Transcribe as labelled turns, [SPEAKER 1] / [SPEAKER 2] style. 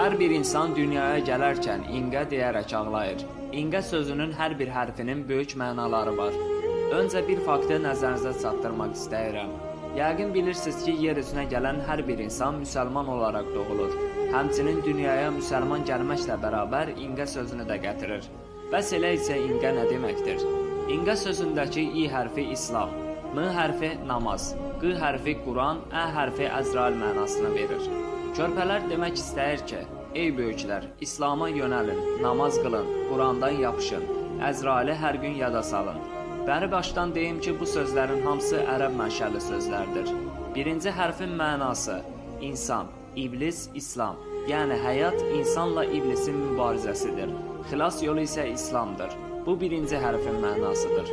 [SPEAKER 1] Hər bir insan dünyaya gələrkən inqə deyərək ağlayır. İnqə sözünün hər bir hərfinin böyük mənaları var. Öncə bir faktı nəzərinizə çatdırmaq istəyirəm. Yəqin bilirsiniz ki, yer üzünə gələn hər bir insan müsəlman olaraq doğulur. Həmçinin dünyaya müsəlman gəlməklə bərabər inqə sözünü də gətirir. Bəs elə isə inqə nə deməkdir? İnqə sözündəki i hərfi İslam, m hərfi namaz, q hərfi Quran, ə hərfi Əzrail mənasını verir. Körpələr demək istəyir ki, ey böyüklər, İslam'a yönəlin, namaz qılın, Qurandan yapışın, Əzraili hər gün yada salın. Bəri başdan deyim ki, bu sözlərin hamısı ərəb mənşəli sözlərdir. Birinci hərfin mənası insan, iblis, İslam. Yəni həyat insanla iblisin mübarizəsidir. Xilas yolu isə İslamdır. Bu birinci hərfin mənasıdır.